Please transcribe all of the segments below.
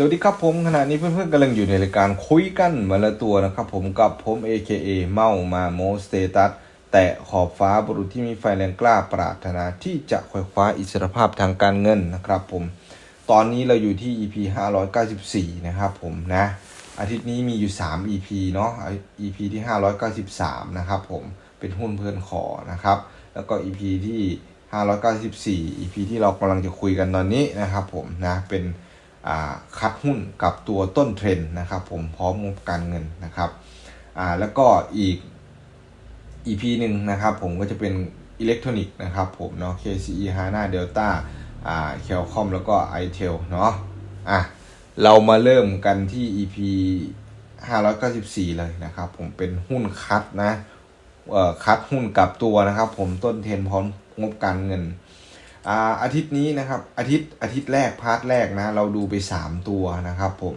สวัสดีครับผมขณะนี้เพื่อนๆกำลังอยู่ในรายการคุยกันมาละตัวนะครับผมกับผม AKA เมามาโมสเตตัสแต่ขอบฟ้าบุรุษที่มีไฟแรงกล้าปรารถนาที่จะคว้คว้าอิสรภาพทางการเงินนะครับผม ตอนนี้เราอยู่ที่ EP 594 นะครับผมนะ อาทิตย์นี้มีอยู่ 3 EP เนาะ EP ที่ 593 นะครับผมเป็นหุ้นเพื่อนขอนะครับ แล้วก็ EP ที่ 594 EP ที่เรากำลังจะคุยกันตอนนี้นะครับผมนะเป็น คัดหุ้นกับตัวต้นเทรนนะครับ ผมพร้อมงบการเงินนะครับแล้วก็อีก EP หนึ่งนะครับ ผมก็จะเป็นอิเล็กทรอนิกส์นะครับผมเนาะ KCE HANA Delta อ่า Qualcomm แล้วก็ iTel เนาะอะเรามาเริ่มกันที่ EP 594 เลยนะครับ ผมเป็นหุ้นคัดนะเอ่อคัดหุ้นกับตัวนะครับ ผมต้นเทรนพร้อมงบการเงิน อาอาทิตย์นี้นะครับ อาทิตย์อาทิตย์แรกพาร์ทแรกนะ เราดูไป 3 ตัวนะครับผม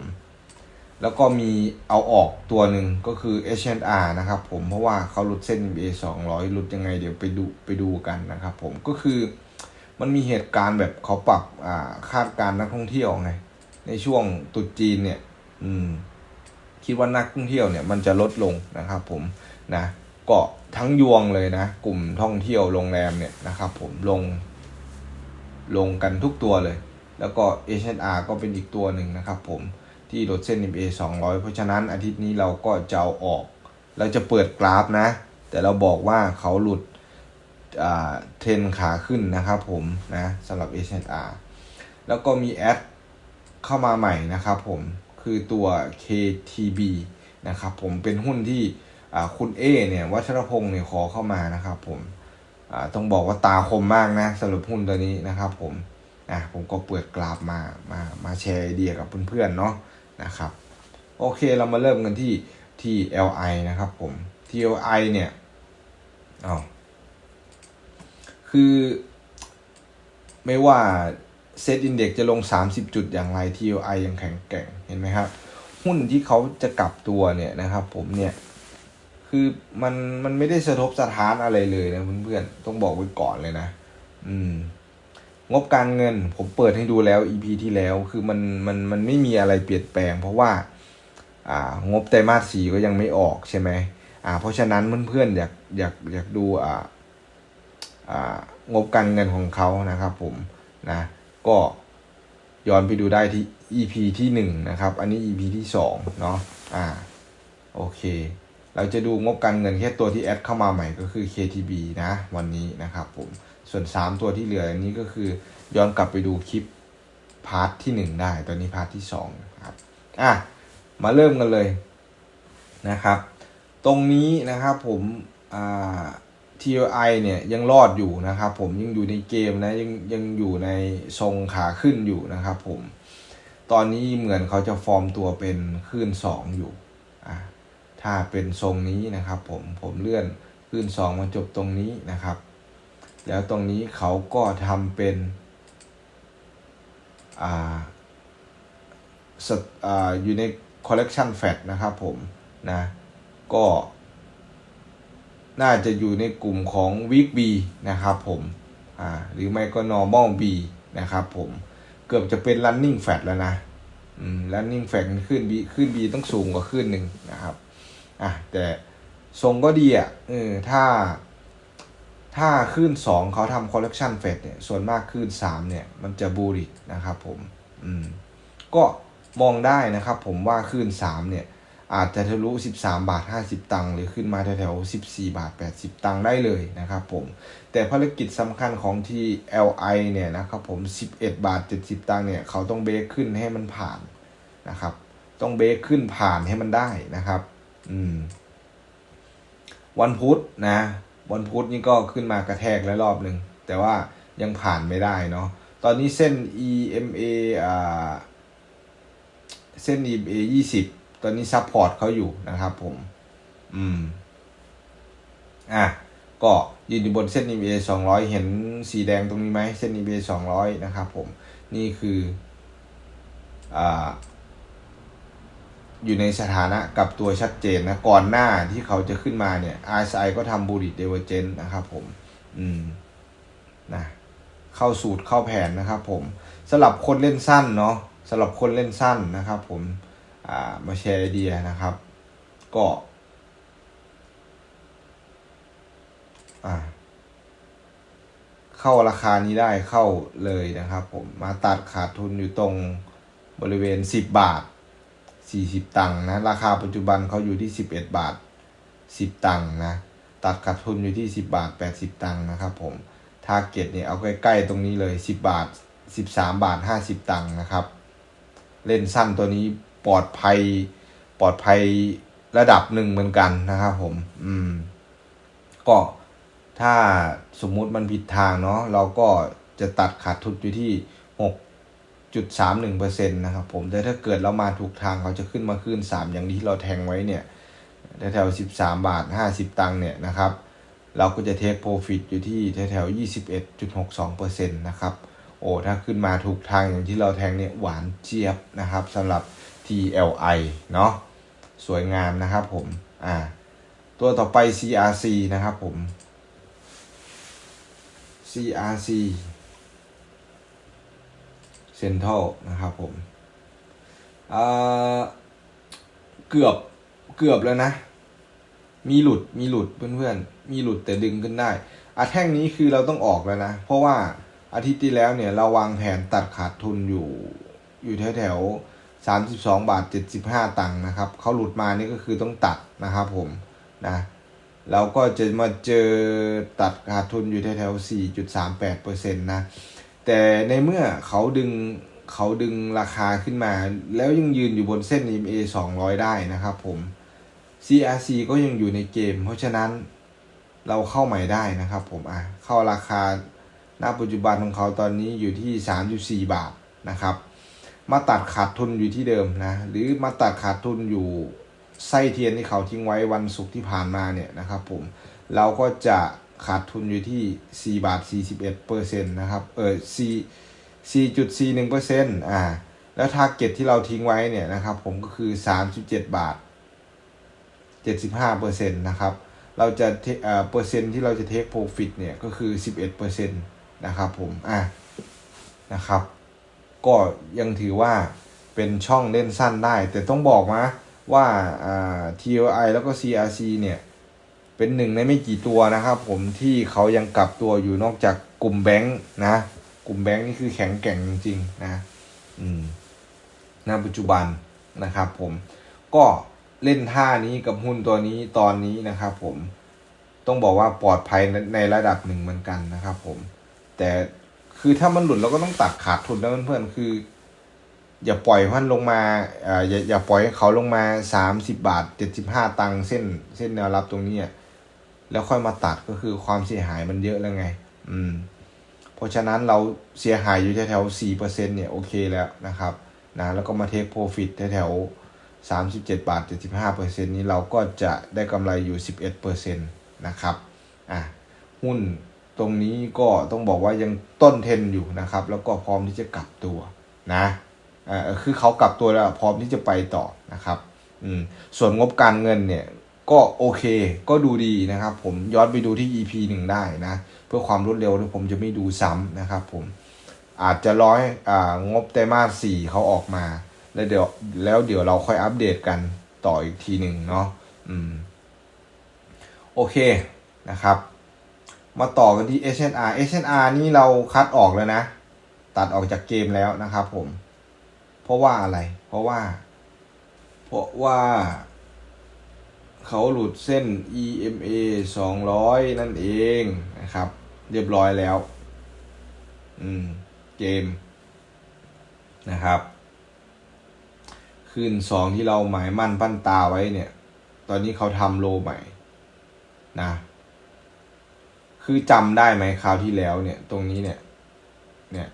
แล้วก็มีเอาออกตัวหนึ่งก็คือ H&R นะครับผมเพราะว่าเขาหลุดเส้น MA 200หลุดยังไงเดี๋ยวไปดูไปดูกันนะครับผมก็คือมันมีเหตุการณ์แบบเขาปรับอ่าคาดการนักท่องเที่ยวไง ในช่วงตรุษจีนเนี่ย อืม คิดว่านักท่องเที่ยวเนี่ยมันจะลดลงนะครับผมนะก็ทั้งยวงเลยนะ กลุ่มท่องเที่ยวโรงแรมเนี่ยนะครับผมลง ลงกันทุกตัวเลย แล้วก็ H&R ก็เป็นอีกตัวหนึ่งนะครับผมที่ลดเส้น MA 200 เพราะฉะนั้นอาทิตย์นี้เราก็จะเอาออก เราจะเปิดกราฟนะ แต่เราบอกว่าเขาหลุดเทรนขาขึ้นนะครับผมนะสำหรับ H&R แล้วก็มีแอดเข้ามาใหม่นะครับผมคือตัว KTB นะครับผมเป็นหุ้นที่คุณเอเนี่ยวัชรพงศ์เนี่ยขอเข้ามานะครับผม ต้องบอกว่าตาคมมากนะสำหรับหุ้นตัวนี้นะครับผมอะผมก็เปิดกราฟมามามาแชร์ไอเดียกับเพื่อนๆเนาะนะครับโอเคเรามาเริ่มกันที่ TLI นะครับผม TLI เนี่ยอ๋อคือ ไม่ว่าเซตอินเด็กจะลง 30 จุดอย่างไร TLI ยังแข็งแกร่งเห็นไหมครับ หุ้นที่เขาจะกลับตัวเนี่ยนะครับผมเนี่ย คือมันมันไม่ได้สะทบสะท้านอะไรเลยนะเพื่อนๆต้องบอกไว้ก่อนเลยนะ อืม งบการเงิน ผมเปิดให้ดูแล้ว EP ที่แล้วคือมันมันมันไม่มีอะไรเปลี่ยนแปลง เพราะว่า อ่า งบไตรมาสสี่ก็ยังไม่ออกใช่ไหมอ่า เพราะฉะนั้นเพื่อนๆอยากอยากอยากดูอ่า อ่างบการเงินของเขานะครับผมนะ ก็ย้อนไปดูได้ที่ EP ที่หนึ่งนะครับ อันนี้ EP ที่สองเนาะอ่า โอเค เราจะดูงบการเงินแค่ตัวที่แอดเข้ามาใหม่ก็คือ KTB นะวันนี้นะครับผมส่วน 3 ตัวที่เหลืออันนี้ก็คือย้อนกลับไปดูคลิปพาร์ทที่ 1 ได้ ตอนนี้พาร์ทที่2นะครับอะมาเริ่มกันเลยนะครับ ตรงนี้นะครับผมอ่า TLI เนี่ยยังรอดอยู่นะครับผมยังอยู่ในเกมนะยังยังอยู่ในทรงขาขึ้นอยู่นะครับผมตอนนี้เหมือนเขาจะฟอร์มตัวเป็นขึ้น2อยู่อะ ถ้าเป็นทรงนี้นะครับ ผมผมเลื่อนขึ้น 2 มาจบตรงนี้นะครับ แล้วตรงนี้เขาก็ทำเป็นอ่าสอ่าอยู่ใน collection fat นะครับผมนะก็น่าจะอยู่ในกลุ่มของ week B นะครับผมอ่าหรือไม่ก็ normal B นะครับผมเกือบจะเป็น running fat แล้วนะ อืม running fat ขึ้น B ขึ้น B ต้องสูงกว่าขึ้นหนึ่งนะครับ อะแต่ทรงก็ดีอะเออถ้า ถ้าขึ้นสองเขาทำคอลเลกชันเฟดเนี่ย ส่วนมากขึ้นสามเนี่ย มันจะบูริกนะครับผม อืม ก็มองได้นะครับผมว่าขึ้นสามเนี่ย อาจจะทะลุ 13 บาท 50 ตังค์หรือขึ้นมาแถวๆ14 บาท 80 ตังค์ได้เลยนะครับผม แต่ภารกิจสำคัญของที่ LI เนี่ยนะครับผม 11 บาท 70 ตังค์เนี่ย เขาต้องเบรกขึ้นให้มันผ่านนะครับ ต้องเบรกขึ้นผ่านให้มันได้นะครับ อืม วันพุธนะ วันพุธนี่ก็ขึ้นมากระแทกแล้วรอบหนึ่ง แต่ว่ายังผ่านไม่ได้เนาะ ตอนนี้เส้น EMA อ่า เส้น EMA 20ตอนนี้ซัพพอร์ตเขาอยู่นะครับผม อืม อะ ก็ยืนอยู่บนเส้น EMA 200เห็นสีแดงตรงนี้ไหม เส้น EMA 200นะครับผม นี่คือ อ่า อยู่ในสถานะกับตัวชัดเจนนะก่อนหน้าที่เขาจะขึ้นมาเนี่ย RSI ก็ทำบูริเดเวอร์เจนนะครับผม อืมนะเข้าสูตรเข้าแผนนะครับผมสำหรับคนเล่นสั้นเนาะสำหรับคนเล่นสั้นนะครับ ผมอ่ามาแชร์ไอเดียนะครับ ก็อ่าเข้าราคานี้ได้เข้าเลยนะครับ ผมมาตัดขาดทุนอยู่ตรงบริเวณ 10 บาท 40 ตังค์นะ ราคาปัจจุบันเขาอยู่ที่ 11 บาท 10 ตังค์นะ ตัดขาดทุนอยู่ที่ 10 บาท 80 ตังค์นะครับผมทาร์เก็ตเนี่ยเอาใกล้ๆตรงนี้เลย 10 บาท 13 บาท 50 ตังค์นะครับ เล่นสั้นตัวนี้ปลอดภัยปลอดภัยระดับหนึ่งเหมือนกันนะครับผม อืม ก็ถ้าสมมุติมันผิดทางเนาะเราก็จะตัดขาดทุนอยู่ที่ 6.31%นะครับผมแต่ถ้าเกิดเรามาถูกทางเขาจะขึ้นมาขึ้น 3 อย่างที่เราแทงไว้เนี่ยแถวๆ13 บาท 50 ตังค์เนี่ยนะครับ เราก็จะเทคโปรฟิตอยู่ที่แถวๆ21.62%นะครับโอ้ถ้าขึ้นมาถูกทางอย่างที่เราแทงเนี่ยหวานเจี๊ยบนะครับสำหรับ TLI เนาะสวยงามนะครับผมอ่าตัวต่อไป CRC นะครับผม CRC Central นะครับผมเกือบเกือบแล้วนะ มีหลุดมีหลุดเพื่อนๆ มีหลุดแต่ดึงขึ้นได้อะแท่งนี้คือเราต้องออกแล้วนะ เพราะว่าอาทิตย์ที่แล้วเนี่ยเราวางแผนตัดขาดทุนอยู่ อยู่แถวแถวสามสิบสองบาทเจ็ดสิบห้าตังค์นะครับ เขาหลุดมานี่ก็คือต้องตัดนะครับผมนะเราก็จะมาเจอตัดขาดทุนอยู่แถวแถวสี่จุดสามแปดเปอร์เซ็นต์นะ แต่ในเมื่อเขาดึงเขาดึงราคาขึ้นมา แล้วยังยืนอยู่บนเส้น EMA 200 ได้นะครับผม CRC ก็ยังอยู่ในเกม เพราะฉะนั้นเราเข้าใหม่ได้นะครับผมอะเข้าราคาณปัจจุบันของเขาตอนนี้อยู่ที่ 34 บาทนะครับ มาตัดขาดทุนอยู่ที่เดิมนะ หรือมาตัดขาดทุนอยู่ไส้เทียนที่เขาทิ้งไว้วันศุกร์ที่ผ่านมาเนี่ยนะครับผม เราก็จะ ขาดทุนอยู่ที่ 4 บาท 41เปอร์เซ็นต์นะครับเออ4 4.41เปอร์เซ็นต์อ่าแล้วทาร์เก็ตที่เราทิ้งไว้เนี่ยนะครับผมก็คือ 37 บาท 75เปอร์เซ็นต์นะครับเราจะเอ่อเปอร์เซ็นต์ที่เราจะเทคโปรฟิตเนี่ยก็คือ 11เปอร์เซ็นต์นะครับผมอะนะครับก็ยังถือว่าเป็นช่องเล่นสั้นได้ แต่ต้องบอกนะว่าอ่า TOI แล้วก็ CRC เนี่ย เป็นหนึ่งในไม่กี่ตัวนะครับ ผมที่เขายังกลับตัวอยู่นอกจากกลุ่มแบงค์นะ กลุ่มแบงค์นี่คือแข็งแกร่งจริงๆนะอืมณปัจจุบันนะครับ ผมก็เล่นท่านี้กับหุ้นตัวนี้ตอนนี้นะครับผมต้องบอกว่าปลอดภัยในระดับหนึ่งเหมือนกันนะครับ ผม แต่คือถ้ามันหลุดเราก็ต้องตัดขาดทุนนะเพื่อนๆคือ อย่าปล่อยมันลงมาอ่าอย่าอย่าปล่อยให้เขาลงมาสามสิบาทเจ็ดสิบห้าตังค์เส้นเส้นแนวรับตรงนี้อะ แล้วค่อยมาตัดก็คือความเสียหายมันเยอะแล้วไง อืม เพราะฉะนั้นเราเสียหายอยู่แถวๆสี่เปอร์เซ็นเนี่ยโอเคแล้วนะครับนะแล้วก็มาเทคโปรฟิตแถวๆสามสิบเจ็ดบาทเจ็ดสิบห้าเปอร์เซ็นนี้เราก็จะได้กำไรอยู่สิบเอ็ดเปอร์เซ็นตนะครับ อะ หุ้นตรงนี้ก็ต้องบอกว่ายังต้นเทนอยู่นะครับ แล้วก็พร้อมที่จะกลับตัวนะอ่าคือเขากลับตัวแล้วพร้อมที่จะไปต่อนะครับ อืม ส่วนงบการเงินเนี่ย ก็โอเค ก็ดูดีนะครับ ผมย้อนไปดูที่ EP หนึ่งได้นะ เพื่อความรวดเร็วผมจะไม่ดูซ้ำนะครับผมอาจจะร้อยอ่างบไตรมาสสี่เขาออกมา แล้วเดี๋ยวแล้วเดี๋ยวเราค่อยอัปเดตกันต่ออีกทีหนึ่งเนาะอืม โอเคนะครับ มาต่อกันที่ SNR SNR นี่เราคัดออกแล้วนะ ตัดออกจากเกมแล้วนะครับผม เพราะว่าอะไร เพราะว่า เพราะว่า เขาหลุดเส้น EMA 200 นั่นเองนะครับ เรียบร้อยแล้ว อืม เกม นะครับ คืนสองที่เราหมายมั่นปั้นตาไว้เนี่ย ตอนนี้เขาทำโลใหม่นะ คือจำได้ไหมคราวที่แล้วเนี่ย ตรงนี้เนี่ย เนี่ย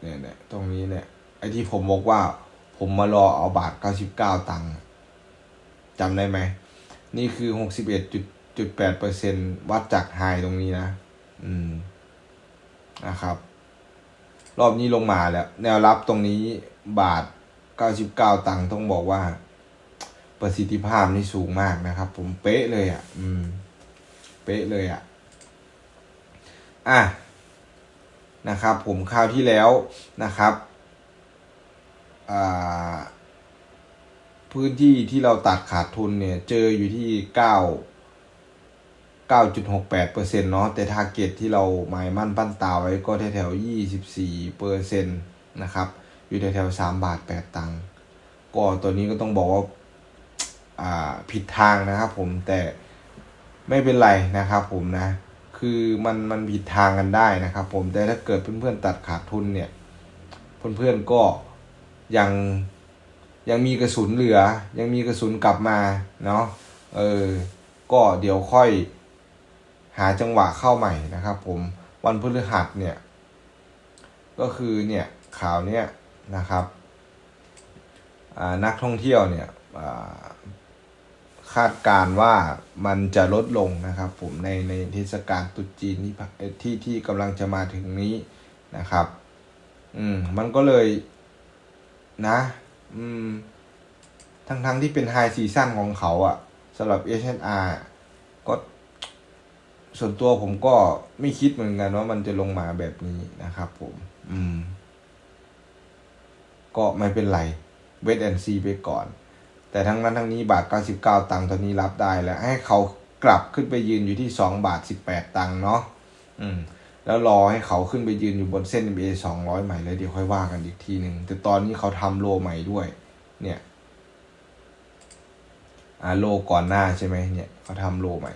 เนี่ยเนี่ยตรงนี้เนี่ย ไอที่ผมบอกว่า ผมมารอเอาบาทเก้าสิบเก้าตังค์ จำได้ไหม นี่คือหกสิบเอ็ดจุดจุดแปดเปอร์เซ็นวัดจากไฮตรงนี้นะ อืม นะครับ รอบนี้ลงมาแล้ว แนวรับตรงนี้บาทเก้าสิบเก้าตังค์ต้องบอกว่า ประสิทธิภาพนี่สูงมากนะครับ ผมเป๊ะเลยอะ อืม เป๊ะเลยอะ อะ นะครับ ผมคราวที่แล้วนะครับ อ่า พื้นที่ที่เราตัดขาดทุนเนี่ย เจออยู่ที่เก้าเก้าจุดหกแปดเปอร์เซ็นเนาะแต่ทาร์เก็ตที่เราหมายมั่นปั้นตาไว้ก็แถวแถวยี่สิบสี่เปอร์เซ็นตนะครับ อยู่แถวแถวสามบาทแปดตังค์ก็ตัวนี้ก็ต้องบอกว่าอ่าผิดทางนะครับผมแต่ไม่เป็นไรนะครับผมนะ คือมันมันผิดทางกันได้นะครับผมแต่ถ้าเกิดเพื่อนๆตัดขาดทุนเนี่ย เพื่อนๆก็ยัง ยังมีกระสุนเหลือ ยังมีกระสุนกลับมาเนาะเออก็เดี๋ยวค่อยหาจังหวะเข้าใหม่นะครับ ผมวันพฤหัสเนี่ย ก็คือเนี่ยข่าวเนี้ยนะครับนักท่องเที่ยวเนี่ยคาดการณ์ว่ามันจะลดลงนะครับ ผมในในเทศกาลตุจีนที่ที่ที่กำลังจะมาถึงนี้นะครับ อืมมันก็เลยนะ อืม ทั้งทั้งที่เป็นไฮซีซั่นของเขาอะสำหรับ H&R ก็ ส่วนตัวผมก็ไม่คิดเหมือนกันว่ามันจะลงมาแบบนี้นะครับผม อืม ก็ไม่เป็นไรเวทแอนซีไปก่อน แต่ทั้งนั้นทั้งนี้บาท 99 ตังค์ตอนนี้รับได้แล้ว ให้เขากลับขึ้นไปยืนอยู่ที่ 2 บาท 18 ตังค์เนาะอืม แล้วรอให้เขาขึ้นไปยืนอยู่บนเส้น MA 200 ใหม่แล้วเดี๋ยวค่อยว่ากันอีกทีหนึ่งแต่ตอนนี้เขาทำโลใหม่ด้วย เนี่ยอ่าโลก่อนหน้าใช่ไหมเนี่ยเขาทำโลใหม่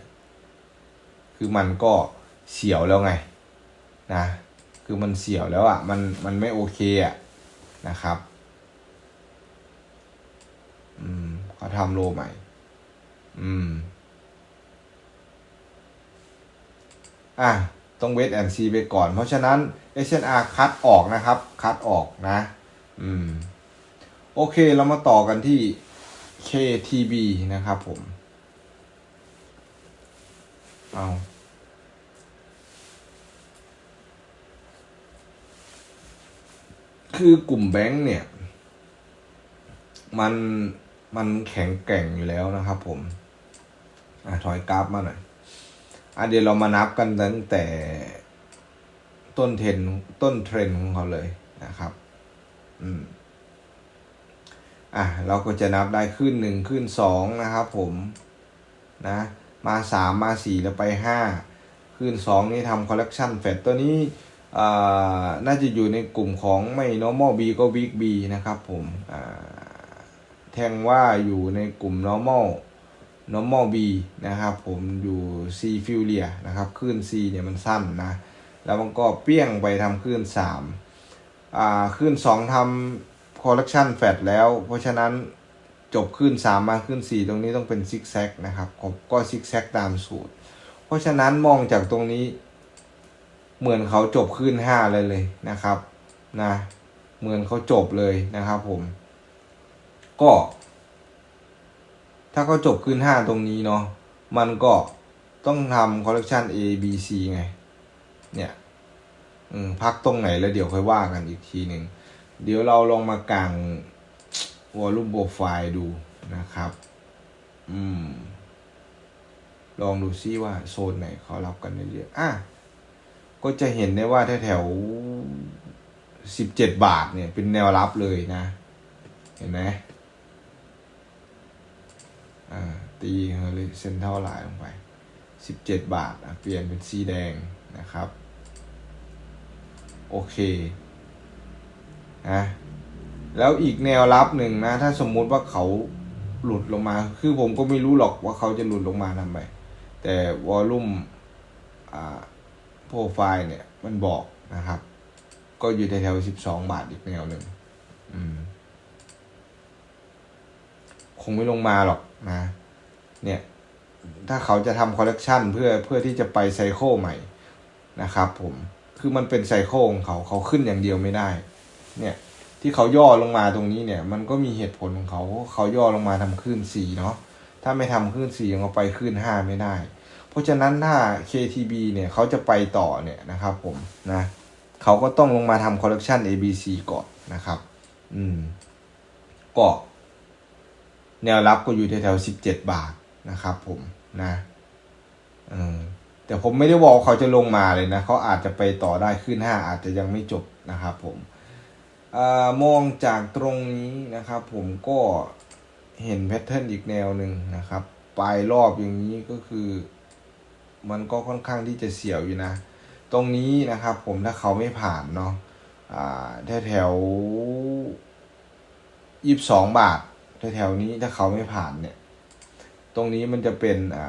คือมันก็เสียวแล้วไงนะคือมันเสียวแล้วอะมันมันไม่โอเคอะนะครับอืมเขาทำโลใหม่ อืม อะ ต้องเวทแอนซีไปก่อน เพราะฉะนั้น SNR คัดออกนะครับ คัดออกนะ อืม โอเคเรามาต่อกันที่ KTB นะครับผม เอาคือกลุ่มแบงค์เนี่ย มันมันแข็งแกร่งอยู่แล้วนะครับผม อะ ถอยกราฟมาหน่อย อะเดี๋ยวเรามานับกันตั้งแต่ต้นเทรนต้นเทรนของเขาเลยนะครับ อืม อะเราก็จะนับได้ขึ้นหนึ่งขึ้นสองนะครับผมนะมาสามมาสี่แล้วไปห้าขึ้นสองนี่ทำคอลเล t ชันแฟตตัวนี้อ่าน่าจะอยู่ในกลุ่มของไม่ normal B ก็ weak B นะครับผมอ่าแทงว่าอยู่ในกลุ่ม normal normal B นะครับผมอยู่ C f u r i a นะครับคลื่น C เนี่ยมันสั้นนะ แล้วมันก็เปี้ยงไปทำคลื่น3อ่าคลื่น2ทำ correction fat แล้ว เพราะฉะนั้นจบคลื่น3มาคลื่น4 ตรงนี้ต้องเป็นซิกแซกนะครับผมก็ซิกแซกตามสูตร เพราะฉะนั้นมองจากตรงนี้ เหมือนเขาจบคลื่น5เลยเลยนะครับนะเหมือนเขาจบเลยนะครับผม ก็ ถ้าเขาจบขึ้นห้าตรงนี้เนาะมันก็ต้องทำคอลเล t ชัน A B C ไง เนี่ยพักตรงไหนแล้วเดี๋ยวค่อยว่ากันอีกทีหนึ่ง เดี๋ยวเราลองมากางวอลลุ่มโปรไฟล์ดูนะครับ อืม ลองดูซิว่าโซนไหนเขารับกันเยอะๆอะ ก็จะเห็นได้ว่าแถวสิบเจ็ดบาทเนี่ยเป็นแนวรับเลยนะ เห็นไหม ตีเฮอริเซนเท่าไลน์ลงไป 17 บาทเปลี่ยนเป็นสีแดงนะครับ โอเคนะแล้วอีกแนวรับหนึ่งนะ ถ้าสมมุติว่าเขาหลุดลงมา คือผมก็ไม่รู้หรอกว่าเขาจะหลุดลงมาทำไมแต่วอลลุ่มโปรไฟล์เนี่ย มันบอกนะครับ ก็อยู่แถวๆ12บาทอีกแนวหนึ่งคงไม่ลงมาหรอก นะเนี่ยถ้าเขาจะทำคอลเลกชันเพื่อเพื่อที่จะไปไซโคใหม่นะครับผมคือมันเป็นไซโคของเขาเขาขึ้นอย่างเดียวไม่ได้ เนี่ยที่เขาย่อลงมาตรงนี้เนี่ย มันก็มีเหตุผลของเขาเขาย่อลงมาทำคลื่นสี่เนาะถ้าไม่ทำคลื่นสี่ยังเอาไปคลื่นห้าไม่ได้ เพราะฉะนั้นถ้า KTB เนี่ยเขาจะไปต่อเนี่ยนะครับผมนะเขาก็ต้องลงมาทำคอลเลกชัน ABC ก่อนนะครับ อืมก็ แนวรับก็อยู่แถวๆสิบเจ็ดบาทนะครับผมนะแต่ผมไม่ได้บอกเขาจะลงมาเลยนะเขาอาจจะไปต่อได้ขึ้นห้าอาจจะยังไม่จบนะครับผมอมองจากตรงนี้นะครับผมก็เห็นแพทเทิร์นอีกแนวหนึ่งนะครับปลายรอบอย่างนี้ก็คือมันก็ค่อนข้างที่จะเสียวอยู่นะ ตรงนี้นะครับผมถ้าเขาไม่ผ่านเนาะแถวแถวยี่สิบสองบาท แถวแถวนี้ถ้าเขาไม่ผ่านเนี่ย ตรงนี้มันจะเป็นอ่า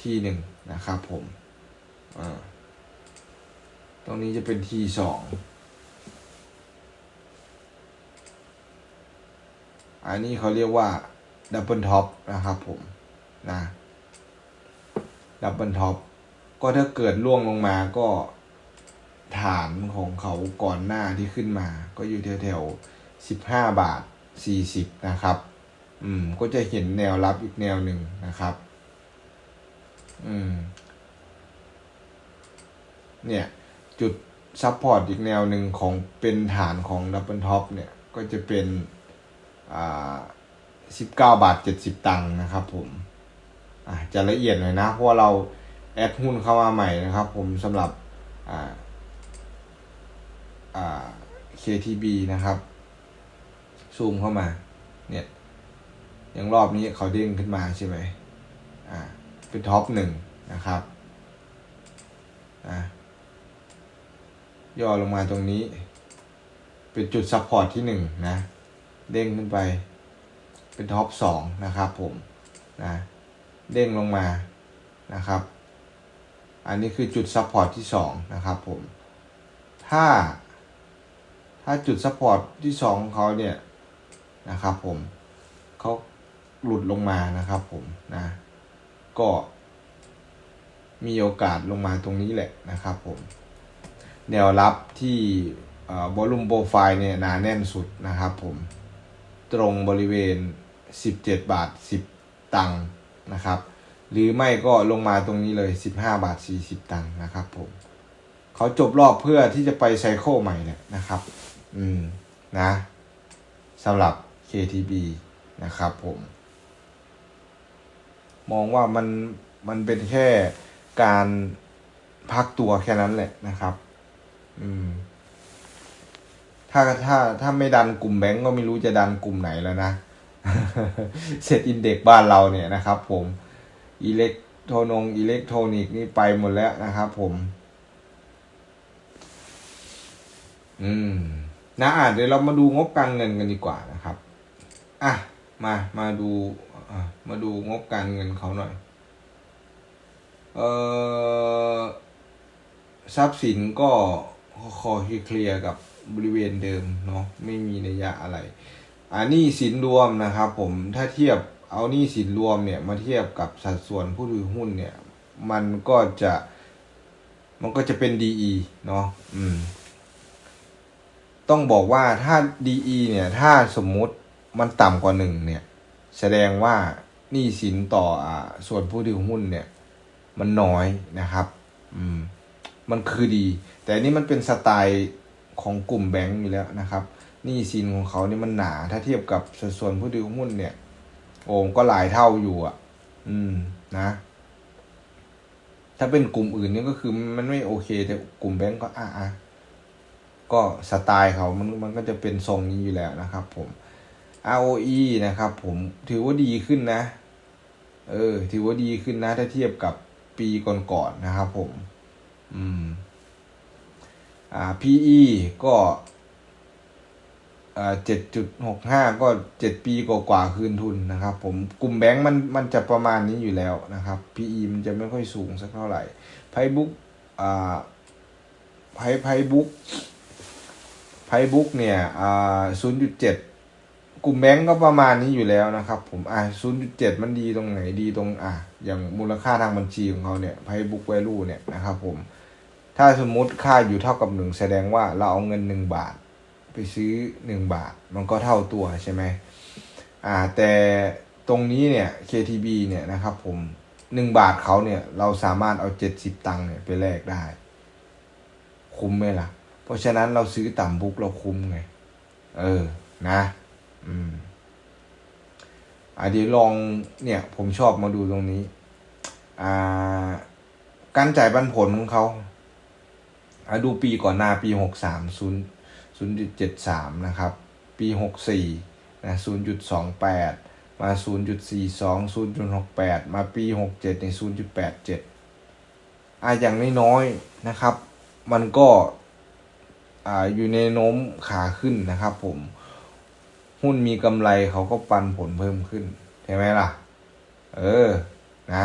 ที่หนึ่งนะครับผมอ่าตรงนี้จะเป็นที่สองอันนี้เขาเรียกว่าดับเบิลท็อปนะครับผมนะดับเบิลท็อปก็ถ้าเกิดล่วงลงมาก็ ฐานของเขาก่อนหน้าที่ขึ้นมา ก็อยู่แถวๆสิบห้าบาทสี่สิบนะครับ อืม ก็จะเห็นแนวรับอีกแนวหนึ่งนะครับ อืม เนี่ย จุดซับพอร์ตอีกแนวหนึ่งของเป็นฐานของดับเบิลท็อปเนี่ย ก็จะเป็น อ่าสิบเก้าบาทเจ็ดสิบตังค์นะครับผม อ่าจะละเอียดหน่อยนะ เพราะว่าเราแอดหุ้นเข้ามาใหม่นะครับผมสำหรับ อ่าอ่า KTB นะครับ ซูมเข้ามา เนี่ย อย่างรอบนี้เขาเด้งขึ้นมาใช่ไหมอ่า เป็นท็อปหนึ่งนะครับอะย่อลงมาตรงนี้ เป็นจุดซัพพอร์ตที่หนึ่งนะ เด้งขึ้นไป เป็นท็อปสองนะครับผม นะ เด้งลงมานะครับ อันนี้คือจุดซัพพอร์ตที่สองนะครับผม ถ้า ถ้าจุดซัพพอร์ตที่สองของเขาเนี่ยนะครับผมเขาหลุดลงมานะครับผมนะก็มีโอกาสลงมาตรงนี้แหละนะครับผม แนวรับที่บอลลูมโปรไฟล์เนี่ยหนาแน่นสุดนะครับผม ตรงบริเวณ 17 บาท 10 ตังค์นะครับ หรือไม่ก็ลงมาตรงนี้เลย 15 บาท 40 ตังค์นะครับผมเขาจบรอบเพื่อที่จะไปไซเคิลใหม่เนี่ยนะครับ อืมนะสำหรับ KTB นะครับผม มองว่ามันมันเป็นแค่การพักตัวแค่นั้นแหละนะครับ อืม ถ้าถ้าถ้าไม่ดันกลุ่มแบงก์ก็ไม่รู้จะดันกลุ่มไหนแล้วนะเซตอินเด็กบ้านเราเนี่ยนะครับ ผมอิเล็กโทรนงอิเล็กทรอนิกนี่ไปหมดแล้วนะครับผม อืม นะอะเดี๋ยวเรามาดูงบการเงินกันดีกว่านะครับ อะมามาดูอะมาดูงบการเงินเขาหน่อย เอ่อทรัพย์สินก็คอเคลียร์กับบริเวณเดิมเนาะไม่มีนัยยะอะไรอันนี้สินรวมนะครับ ผมถ้าเทียบเอานี้สินรวมเนี่ยมาเทียบกับสัดส่วนผู้ถือหุ้นเนี่ย มันก็จะมันก็จะเป็น DE เนาะอืม ต้องบอกว่าถ้า DE เนี่ย ถ้าสมมุติมันต่ำกว่าหนึ่งเนี่ย แสดงว่าหนี้สินต่ออ่าส่วนผู้ถือหุ้นเนี่ย มันน้อยนะครับ อืม มันคือดี แต่อันนี่มันเป็นสไตล์ของกลุ่มแบงก์อยู่แล้วนะครับหนี้สินของเขานี่มันหนา ถ้าเทียบกับสัดส่วนผู้ถือหุ้นเนี่ย โอ้ก็หลายเท่าอยู่อะ อืม นะ ถ้าเป็นกลุ่มอื่นนี่ก็คือมันไม่โอเค แต่กลุ่มแบงก์ก็อะอะ ก็สไตล์เขามันมันก็จะเป็นทรงนี้อยู่แล้วนะครับผม ROE นะครับผมถือว่าดีขึ้นนะ เออ ถือว่าดีขึ้นนะ ถ้าเทียบกับปีก่อนๆนนะครับผม อืม อ่า PE ก็อ่าเจ็ดจุดหกห้าก็เจ็ดปีกว่าๆคืนทุนนะครับ ผมกลุ่มแบงก์มันมันจะประมาณนี้อยู่แล้วนะครับ PE มันจะไม่ค่อยสูงสักเท่าไหร่ไพบุ๊กอ่าไพไพบุ๊ก ไพบุ๊กเนี่ยอ่าศูนย์จุดเจ็ดกลุ่มแบงก์ก็ประมาณนี้อยู่แล้วนะครับ ผมอะ0.7มันดีตรงไหนดีตรงอะอย่างมูลค่าทางบัญชีของเขาเนี่ย Paybook Value เนี่ยนะครับผม ถ้าสมมุติค่าอยู่เท่ากับหนึ่งแสดงว่าเราเอาเงินหนึ่งบาท ไปซื้อหนึ่งบาท มันก็เท่าตัวใช่ไหมอ่าแต่ตรงนี้เนี่ย KTB เนี่ยนะครับผมหนึ่งบาทเขาเนี่ย เราสามารถเอาเจ็ดสิบตังค์เนี่ยไปแลกได้ คุ้มไหมล่ะ ราะฉะนั้นเราซื้อต่ำบุ๊กเราคุ้มไง เออ นะ อืมอะเดี๋ยวลองเนี่ย ผมชอบมาดูตรงนี้ อ่า การจ่ายปันผลของเขาอะดูปีก่อนหน้าปีหกสามศูนย์ศูนย์จุดเจ็ดสามนะครับ ปีหกสี่นะศูนย์จุดสองแปดมาศูนย์จุดสี่สองศูนย์จุดหกแปดมาปีหกเจ็ดในศูนย์จุดแปดเจ็ดอะอย่างน้อยๆนะครับ มันก็ อยู่ในโน้มขาขึ้นนะครับ ผม หุ้นมีกำไรเขาก็ปันผลเพิ่มขึ้นใช่ไหมล่ะ เออ นะ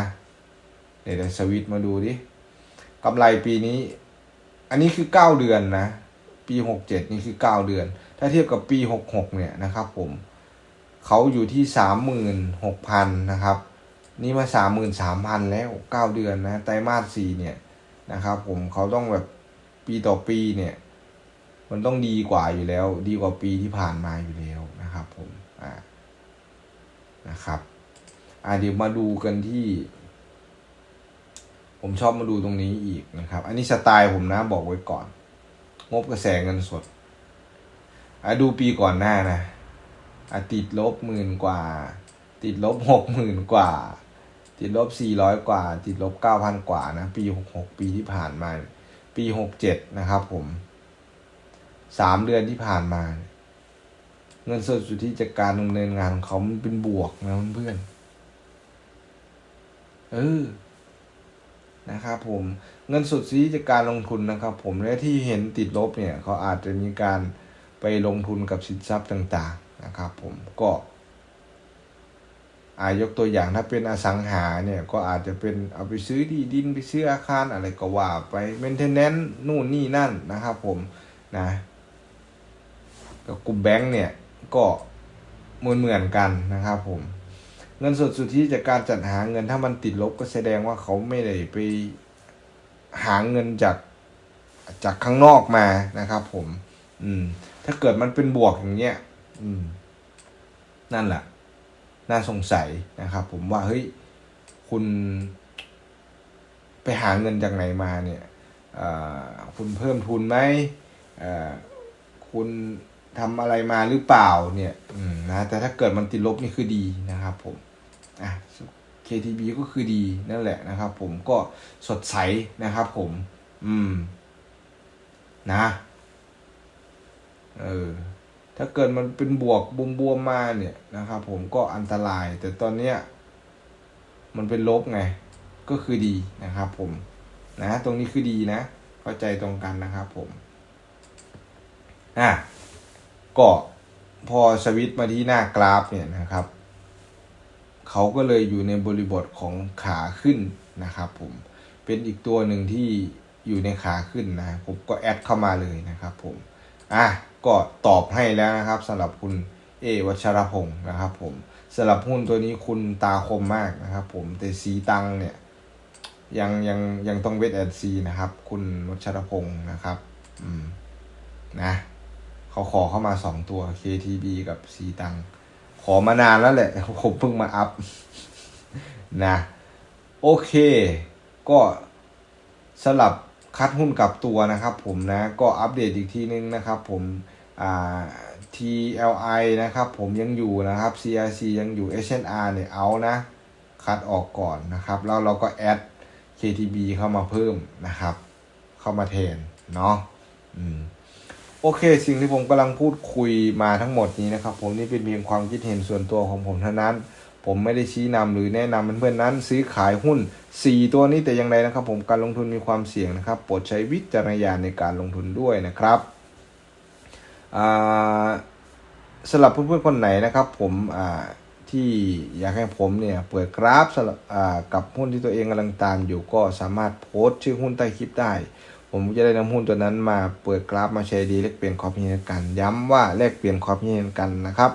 เดี๋ยวสวิตมาดูดิกำไรปีนี้ อันนี้คือเก้าเดือนนะ ปีหกเจ็ดนี่คือเก้าเดือน ถ้าเทียบกับปีหกหกเนี่ยนะครับผมเขาอยู่ที่สามหมื่นหกพันนะครับ นี่มาสามหมื่นสามพันแล้วเก้าเดือนนะไตรมาสสี่เนี่ยนะครับ ผมเขาต้องแบบปีต่อปีเนี่ย มันต้องดีกว่าอยู่แล้ว ดีกว่าปีที่ผ่านมาอยู่แล้วนะครับผมอ่านะครับ อ่าเดี๋ยวมาดูกันที่ ผมชอบมาดูตรงนี้อีกนะครับ อันนี้สไตล์ผมนะบอกไว้ก่อน งบกระแสเงินสดอะดูปีก่อนหน้านะอะติดลบหมื่นกว่า ติดลบหกหมื่นกว่า ติดลบสี่ร้อยกว่า ติดลบเก้าพันกว่านะ ปีหกหกปีที่ผ่านมา ปีหกเจ็ดนะครับผม สามเดือนที่ผ่านมา เงินสดสุทธิจากการดำเนินงานของเขามันเป็นบวกนะเพื่อนเออนะครับผมเงินสดสุทธิจากการลงทุนนะครับ ผมและที่เห็นติดลบเนี่ยเขาอาจจะมีการไปลงทุนกับสินทรัพย์ต่าง ๆ นะครับ ผมก็อายกตัวอย่างถ้าเป็นอสังหาเนี่ยก็อาจจะเป็นเอาไปซื้อที่ดินไปซื้ออาคารอะไรก็ว่าไปเมนเทนแนนซ์นู่นนี่นั่นนะครับ ผมนะ กับกลุ่มแบงก์เนี่ยก็เหมือนเหมือนกันนะครับผม เงินสดสุทธิจากการจัดหาเงินถ้ามันติดลบก็แสดงว่าเขาไม่ได้ไปหาเงินจากจากข้างนอกมานะครับ ผม อืม ถ้าเกิดมันเป็นบวกอย่างเงี้ย อืม นั่นแหละน่าสงสัยนะครับ ผมว่าเฮ้ยคุณไปหาเงินจากไหนมาเนี่ยคุณเพิ่มทุนไหมคุณ ทำอะไรมาหรือเปล่าเนี่ยนะแต่ถ้าเกิดมันติดลบนี่คือดีนะครับผมอะ KTB ก็คือดีนั่นแหละนะครับ ผมก็สดใสนะครับผม อืม นะ เออ ถ้าเกิดมันเป็นบวกบวมบวมมาเนี่ยนะครับผมก็อันตราย แต่ตอนเนี้ย มันเป็นลบไง ก็คือดีนะครับผม นะ ตรงนี้คือดีนะ เข้าใจตรงกันนะครับผม อะ ก็พอสวิตมาที่หน้ากราฟเนี่ยนะครับเขาก็เลยอยู่ในบริบทของขาขึ้นนะครับผมเป็นอีกตัวหนึ่งที่อยู่ในขาขึ้นนะผมก็แอดเข้ามาเลยนะครับผมอะก็ตอบให้แล้วนะครับสำหรับคุณเอวัชรพงศ์นะครับผมสำหรับหุ้นตัวนี้คุณตาคมมากนะครับผมแต่สีตังเนี่ยยังยังยังต้องเวทแอนซีนะครับ คุณวัชรพงศ์นะครับ อืม นะ เขาขอเข้ามาสองตัว KTB กับสีตัง ขอมานานแล้วแหละ ผมเพิ่งมาอัพนะ โอเค ก็สลับคัดหุ้นกลับตัวนะครับผมนะ ก็อัปเดตอีกทีนึงนะครับผมอ่า TLI นะครับผมยังอยู่นะครับ CRC ยังอยู่ SNR เนี่ยเอานะ คัดออกก่อนนะครับ แล้วเราก็แอด KTB เข้ามาเพิ่มนะครับ เข้ามาแทนเนาะอืม โอเค สิ่งที่ผมกำลังพูดคุยมาทั้งหมดนี้นะครับ ผมนี่เป็นเพียงความคิดเห็นส่วนตัวของผมเท่านั้น ผมไม่ได้ชี้นำหรือแนะนำเพื่อนๆนั้น ซื้อขายหุ้น 4 ตัวนี้แต่อย่างไรนะครับ ผมการลงทุนมีความเสี่ยงนะครับโปรดใช้วิจารณญาณในการลงทุนด้วยนะครับสำหรับเพื่อนๆคนไหนนะครับ ผมที่อยากให้ผมเนี่ยเปิดกราฟกับหุ้นที่ตัวเองกำลังตามอยู่ก็สามารถโพสต์ชื่อหุ้นใต้คลิปได้ ผมจะได้นำหุ้นตัวนั้นมาเปิดกราฟมาแชร์ดีแลกเปลี่ยนความคิดเห็นกัน ย้ำว่าแลกเปลี่ยนความคิดเห็นกันนะครับ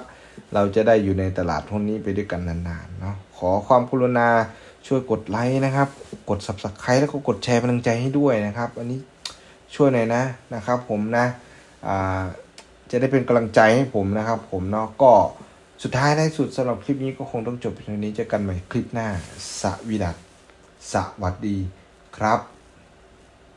เราจะได้อยู่ในตลาดหุ้นนี้ไปด้วยกันนานๆเนาะขอความกรุณาช่วยกดไลค์นะครับ กด subscribe แล้วก็กดแชร์พลังใจให้ด้วยนะครับ อันนี้ช่วยหน่อยนะนะครับ ผมนะจะได้เป็นกำลังใจให้ผมนะครับ ผมเนาะก็สุดท้ายท้ายสุดสำหรับคลิปนี้ก็คงต้องจบเพียงเท่านี้เจอกันใหม่คลิปหน้าสวีดัสสวัสดีครับ